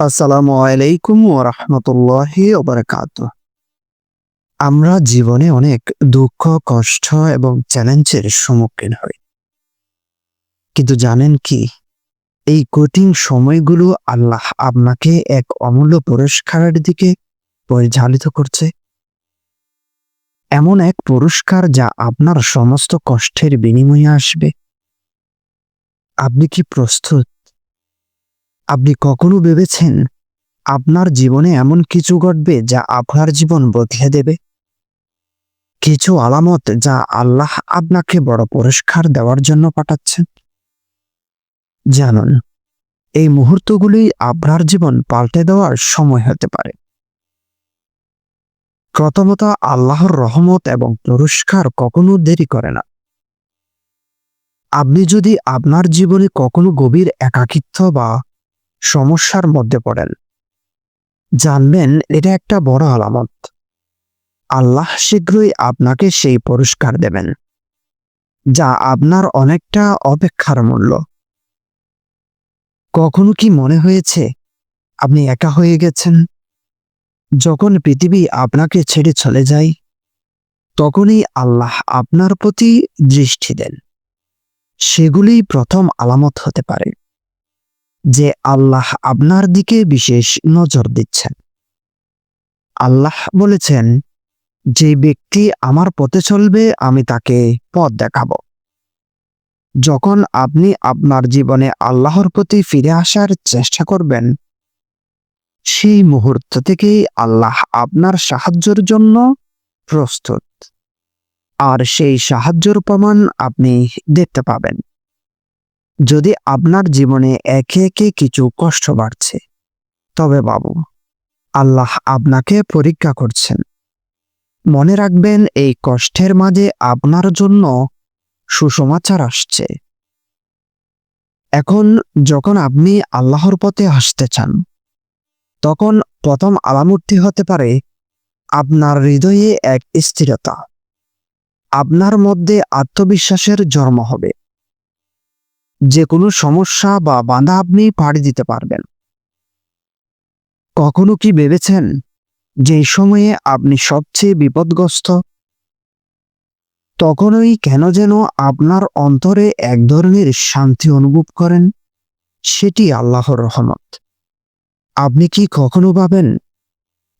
আসসালামু আলাইকুম ওরহমতুল্লাহি ওবরাকাত আমরা জীবনে অনেক দুঃখ, কষ্ট এবং চ্যালেঞ্জের সম্মুখীন হই। কিন্তু জানেন কি? এই কঠিন সময়গুলো আল্লাহ আপনাকে এক অমূল্য পুরস্কারের দিকে পরিচালিত করছে। এমন এক পুরস্কার যা আপনার সমস্ত কষ্টের বিনিময়ে আসবে। আপনি কি প্রস্তুত? আপনি কখনো ভেবেছেন আপনার জীবনে এমন কিছু ঘটবে যা আপনার জীবন বদলে দেবে? কিছু আলামত যা আল্লাহ আপনাকে বড় পুরস্কার দেওয়ার জন্য পাঠাচ্ছেন জানুন, এই মুহূর্তগুলি আপনার জীবন পাল্টে দেওয়ার সময় হতে পারে। প্রথমত, আল্লাহর রহমত এবং পুরস্কার কখনো দেরি করে না। আপনি যদি আপনার জীবনে কখনো গভীর একাকিত্ব বা সমস্যার মধ্যে পড়েন। জানবেন, এটা একটা বড় আলামত। আল্লাহ শীঘ্রই আপনাকে সেই পুরস্কার দেবেন, যা আপনার অনেকটা অপেক্ষার মূল্য। কখনো কি মনে হয়েছে, আপনি একা হয়ে গেছেন? যখন পৃথিবী আপনাকে ছেড়ে চলে যায়, তখনই আল্লাহ আপনার প্রতি দৃষ্টি দেন। সেগুলি প্রথম আলামত হতে পারে। যে আল্লাহ আপনার দিকে বিশেষ নজর দিচ্ছেন। আল্লাহ বলেছেন, যে ব্যক্তি আমার পথে চলবে, আমি তাকে পথ দেখাব। যখন আপনি আপনার জীবনে আল্লাহর প্রতি ফিরে আসার চেষ্টা করবেন, সেই মুহূর্ত থেকেই আল্লাহ আপনার সাহায্যের জন্য প্রস্তুত। আর সেই সাহায্যর প্রমাণ আপনি দেখতে পাবেন। যদি আপনার জীবনে একে একে কিছু কষ্ট বাড়ছে, তবে বাবু, আল্লাহ আপনাকে পরীক্ষা করছেন। মনে রাখবেন, এই কষ্টের মাঝে আপনার জন্য সুসমাচার আসছে। এখন যখন আপনি আল্লাহর পথে আসতে চান, তখন প্রথম আলামতটি হতে পারে আপনার হৃদয়ে এক স্থিরতা। আপনার মধ্যে আত্মবিশ্বাসের জন্ম হবে। যে কোনো সমস্যা বা বাঁধা আপনি পাড়ি দিতে পারবেন। কখনো কি ভেবেছেন যে সময়ে আপনি সবচেয়ে বিপদগ্রস্ত? তখনই কেন যেন আপনার অন্তরে এক ধরনের শান্তি অনুভব করেন, সেটি আল্লাহর রহমত। আপনি কি কখনো ভাবেন,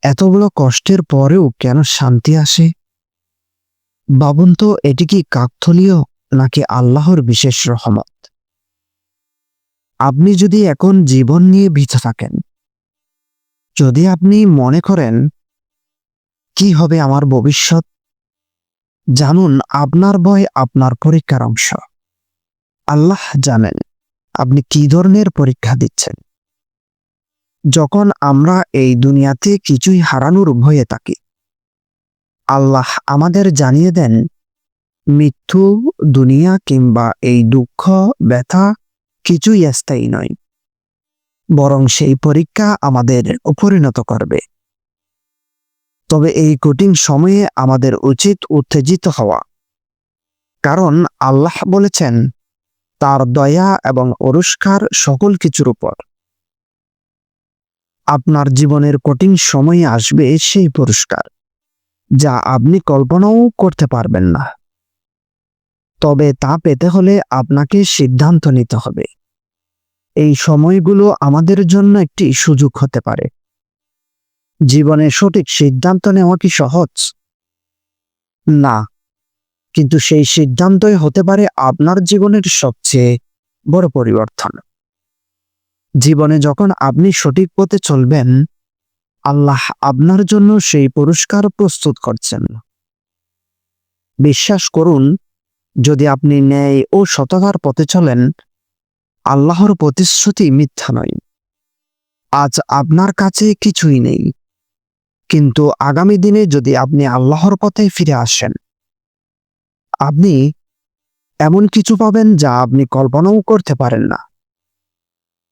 এত বড় কষ্টের পরেও কেন শান্তি আসে? ভাবুন তো, এটি কি কাকথলীয় নাকি আল্লাহর বিশেষ রহমত? আপনি যদি এখন জীবন নিয়ে ভিজে থাকেন, যদি আপনি মনে করেন, কি হবে আমার ভবিষ্যৎ? জানুন, আপনার ভয় আপনার পরীক্ষার অংশ। আল্লাহ জানেন আপনি কি ধরনের পরীক্ষা দিচ্ছেন। যখন আমরা এই দুনিয়াতে কিছুই হারানোর ভয়ে থাকি, আল্লাহ আমাদের জানিয়ে দেন, মৃত্যু, দুনিয়া কিংবা এই দুঃখ, ব্যথা কিছুই স্থায়ী নয়। বরং সেই পরীক্ষা আমাদের পরিণত করবে। তবে এই কঠিন সময়ে আমাদের উচিত উত্তেজিত হওয়া। কারণ আল্লাহ বলেছেন, তার দয়া এবং পুরস্কার সকল কিছুর উপর। আপনার জীবনের কঠিন সময়ে আসবে সেই পুরস্কার, যা আপনি কল্পনাও করতে পারবেন না। তবে তা পেতে হলে আপনাকে সিদ্ধান্ত নিতে হবে। এই সময়গুলো আমাদের জন্য একটি সুযোগ হতে পারে। জীবনে সঠিক সিদ্ধান্ত নেওয়া কি সহজ? না, কিন্তু সেই সিদ্ধান্তই হতে পারে আপনার জীবনের সবচেয়ে বড় পরিবর্তন। জীবনে যখন আপনি সঠিক পথে চলবেন, আল্লাহ আপনার জন্য সেই পুরস্কার প্রস্তুত করছেন। বিশ্বাস করুন যদি আপনি ন্যায় ও সততার পথে চলেন, আল্লাহর প্রতিশ্রুতি মিথ্যা নয়। আজ আপনার কাছে কিছুই নেই। কিন্তু আগামী দিনে যদি আপনি আল্লাহর পথে ফিরে আসেন, আপনি এমন কিছু পাবেন যা আপনি কল্পনাও করতে পারেন না।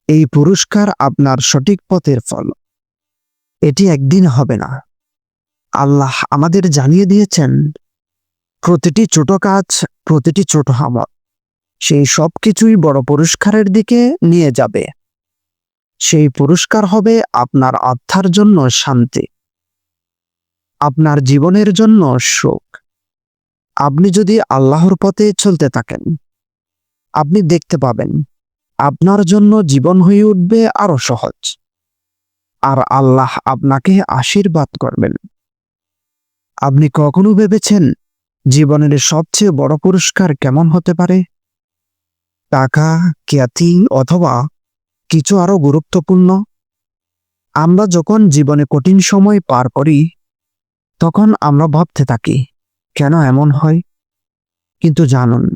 এই পুরস্কার আপনার সঠিক পথের ফল। এটি একদিন হবে না। আল্লাহ আমাদের জানিয়ে দিয়েছেন প্রতিটি ছোট কাজ, প্রতিটি ছোট হামত সেই সব কিছুই বড় পুরস্কারের দিকে নিয়ে যাবে। সেই পুরস্কার হবে আপনার আত্মার জন্য শান্তি, আপনার জীবনের জন্য সুখ। আপনি যদি আল্লাহর পথে চলতে থাকেন, আপনি দেখতে পাবেন, আপনার জন্য জীবন হয়ে উঠবে আরও সহজ। আর আল্লাহ আপনাকে আশীর্বাদ করবেন। আপনি কখনো ভেবেছেন জীবনের সবচেয়ে বড় পুরস্কার কেমন হতে পারে? টাকা, খ্যাতি অথবা কিছু আরও গুরুত্বপূর্ণ? আমরা যখন জীবনে কঠিন সময় পার করি, তখন আমরা ভাবতে থাকি, কেন এমন হয়? কিন্তু জানুন,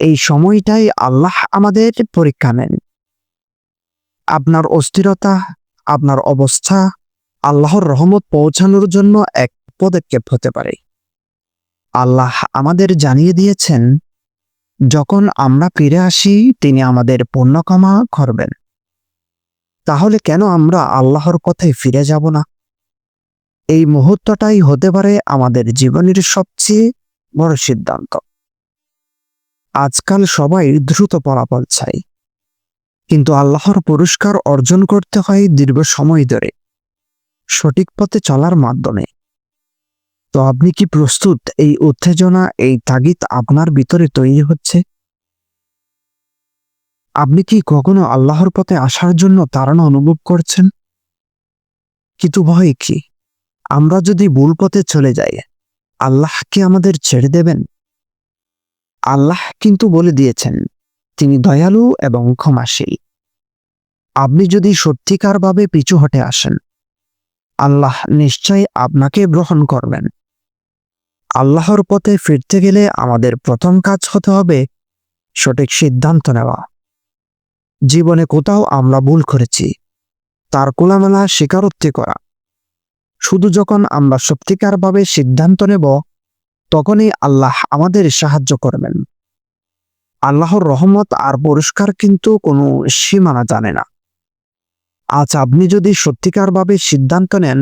এই সময়টাই আল্লাহ আমাদের পরীক্ষা নেন। আপনার অস্থিরতা, আপনার অবস্থা আল্লাহর রহমত পৌঁছানোর জন্য এক পদক্ষেপ হতে পারে। আল্লাহ আমাদের জানিয়ে দিয়েছেন, যখন আমরা ফিরে আসি, তিনি আমাদের পুণ্যকামা করবেন। তাহলে কেন আমরা আল্লাহর পথে ফিরে যাব না? এই মুহূর্তটাই হতে পারে আমাদের জীবনের সবচেয়ে বড় সিদ্ধান্ত। আজকাল সবাই দ্রুত ফলাফল চাই কিন্তু আল্লাহর পুরস্কার অর্জন করতে হয় দীর্ঘ সময় ধরে। সঠিক পথে চলার মাধ্যমে। তো আপনি কি প্রস্তুত? এই উত্তেজনা, এই তাগিদ আপনার ভিতরে তৈরি হচ্ছে? আপনি কি কখনো আল্লাহর পথে আসার জন্য তাড়ানো অনুভব করছেন? কিন্তু ভয় কি? আমরা যদি ভুল পথে চলে যাই, আল্লাহ কি আমাদের ছেড়ে দেবেন? আল্লাহ কিন্তু বলে দিয়েছেন, তিনি দয়ালু এবং ক্ষমাশীল। আপনি যদি সত্যিকারভাবে পিছু হটে আসেন, আল্লাহ নিশ্চয় আপনাকে গ্রহণ করবেন। আল্লাহর পথে ফিরতে গেলে আমাদের প্রথম কাজ হতে হবে সঠিক সিদ্ধান্ত নেওয়া। জীবনে কোথাও আমরা ভুল করেছি, তার কোলামেলা স্বীকারোক্তি করা। শুধু যখন আমরা সত্যিকারভাবে সিদ্ধান্ত নেব, তখনই আল্লাহ আমাদের সাহায্য করবেন। আল্লাহর রহমত আর পুরস্কার কিন্তু কোনো সীমানা জানে না। আজ আপনি যদি সত্যিকারভাবে সিদ্ধান্ত নেন,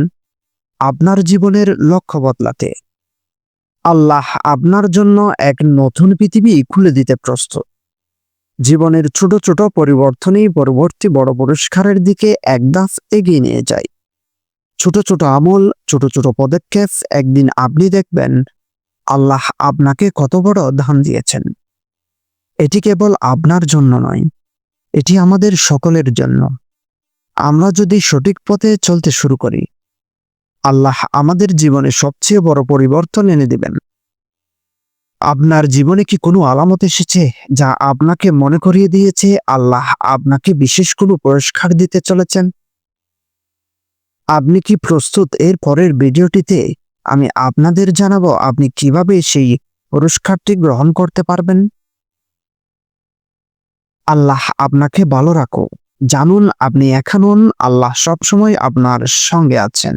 আপনার জীবনের লক্ষ্য বদলাতে আল্লাহ আপনার জন্য এক নতুন পৃথিবী খুলে দিতে প্রস্তুত। জীবনের ছোট ছোট পরিবর্তনেই পরবর্তী বড় পুরস্কারের দিকে এক ধাপ এগিয়ে নিয়ে যায়। ছোট ছোট আমল, ছোট ছোট পদক্ষেপ একদিন আপনি দেখবেন আল্লাহ আপনাকে কত বড় ধান দিয়েছেন। এটি কেবল আপনার জন্য নয়, এটি আমাদের সকলের জন্য। আমরা যদি সঠিক পথে চলতে শুরু করি আল্লাহ আমাদের জীবনে সবচেয়ে বড় পরিবর্তন এনে দিবেন। আপনার জীবনে কি কোনো আলামত এসেছে যা আপনাকে মনে করিয়ে দিয়েছে আল্লাহ আপনাকে বিশেষ কোনো পুরস্কার দিতে চলেছেন? আপনি কি প্রস্তুত এর পরের ভিডিওটিতে আমি আপনাদের জানাব আপনি কীভাবে সেই পুরস্কারটি গ্রহণ করতে পারবেন? আল্লাহ আপনাকে ভালো রাখো জানুন আপনি এখানুন আল্লাহ সবসময় আপনার সঙ্গে আছেন।